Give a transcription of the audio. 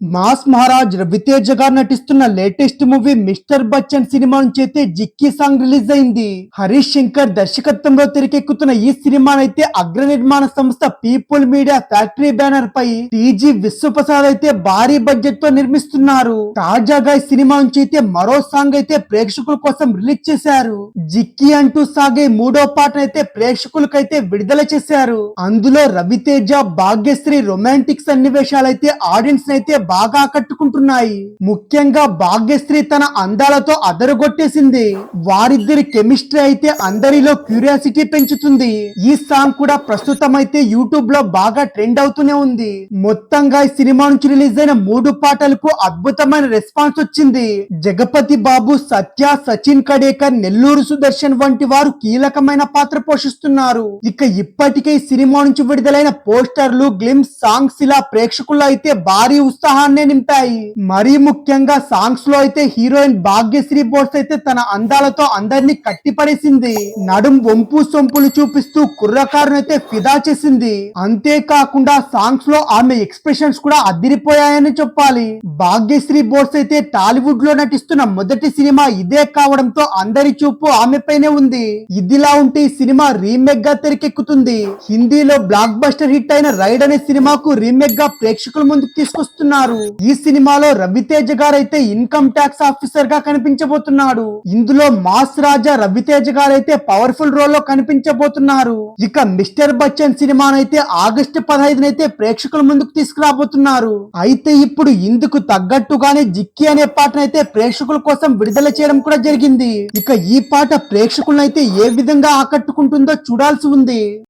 Mass Maharaj Ravi Teja గారు నటిస్తున్న latest movie mister Bachchan సినిమా నుంచి అయితే జిక్కి సాంగ్ రిలీజ్ అయింది. హరీష్ శంకర్ దర్శకత్వంలో తెరకెక్కుతున్న ఈ సినిమానైతే అగ్ర నిర్మాణ సంస్థ పీపుల్ మీడియా ఫ్యాక్టరీ బ్యానర్ పై టీజీ విశ్వప్రసాద్ అయితే భారీ బడ్జెట్తో నిర్మిస్తున్నారు. తాజాగా ఈ సినిమా నుంచి అయితే మరో సాంగ్ అయితే ప్రేక్షకుల కోసం రిలీజ్ చేశారు. జిక్కి అంటూ సాగే మూడో పాట అయితే ప్రేక్షకులకైతే విడుదల చేశారు. అందులో రవితేజ భాగ్యశ్రీ రొమాంటిక్ సన్నివేశాలైతే ఆడియన్స్ అయితే బాగా ఆకట్టుకుంటున్నాయి. ముఖ్యంగా భాగ్యశ్రీ తన అందాలతో అదరగొట్టేసింది. వారిద్దరి కెమిస్ట్రీ అయితే అందరిలో క్యూరియాసిటీ పెంచుతుంది. ఈ సాంగ్ కూడా ప్రస్తుతం అయితే యూట్యూబ్లో బాగా ట్రెండ్ అవుతూనే ఉంది. మొత్తంగా ఈ సినిమా నుంచి రిలీజ్ అయిన మూడు పాటలకు అద్భుతమైన రెస్పాన్స్ వచ్చింది. జగపతి బాబు సత్య సచిన్ కడేకర్ నెల్లూరు సుదర్శన్ వంటి వారు కీలకమైన పాత్ర పోషిస్తున్నారు. ఇక ఇప్పటికే ఈ సినిమా నుంచి విడుదలైన పోస్టర్లు గ్లిమ్స్ సాంగ్స్ ఇలా ప్రేక్షకుల్లో అయితే భారీ ఉత్సాహాన్ని నింపాయి. మరీ ముఖ్యంగా సాంగ్స్లో అయితే హీరోయిన్ భాగ్యశ్రీ బోస్ అయితే తన అందాలతో అందరినీ కట్టిపడేసింది. నడుం వంపు సొంపులు చూపిస్తూ కుర్రకారుని అయితే ఫిదా చేసింది. అంతేకాకుండా సాంగ్స్లో ఆమె ఎక్స్ప్రెషన్స్ కూడా అదిరిపోయాయని చెప్పాలి. భాగ్యశ్రీ బోస్ అయితే టాలీవుడ్లో నటిస్తున్న మొదటి సినిమా ఇదే కావడంతో అందరి చూపు ఆమెపైనే ఉంది. ఇదిలా ఉంటే ఈ సినిమా రీమేక్గా తెరకెక్కుతుంది. హిందీలో బ్లాక్ బస్టర్ హిట్ అయిన రైడ్ అనే సినిమాకు రీమేక్గా ప్రేక్షకుల ముందుకు తీసుకొస్తున్నారు. ఈ సినిమాలో రవితేజ గారైతే ఇన్కమ్ ట్యాక్స్ ఆఫీసర్గా కనిపించబోతున్నాడు. ఇందులో మాస్ రాజా రవితేజ గారైతే పవర్ఫుల్ రోల్లో కనిపించబోతున్నారు. ఇక మిస్టర్ బచ్చన్ సినిమానైతే ఆగస్టు పదహైదునైతే ప్రేక్షకుల ముందుకు తీసుకురాబోతున్నారు. అయితే ఇప్పుడు ఇందుకు తగ్గట్టుగానే జిక్కి అనే పాటనైతే ప్రేక్షకుల కోసం విడుదల చేయడం కూడా జరిగింది. ఇక ఈ పాట ప్రేక్షకులనైతే ఏ విధంగా ఆకట్టుకుంటుందో చూడాల్సి ఉంది.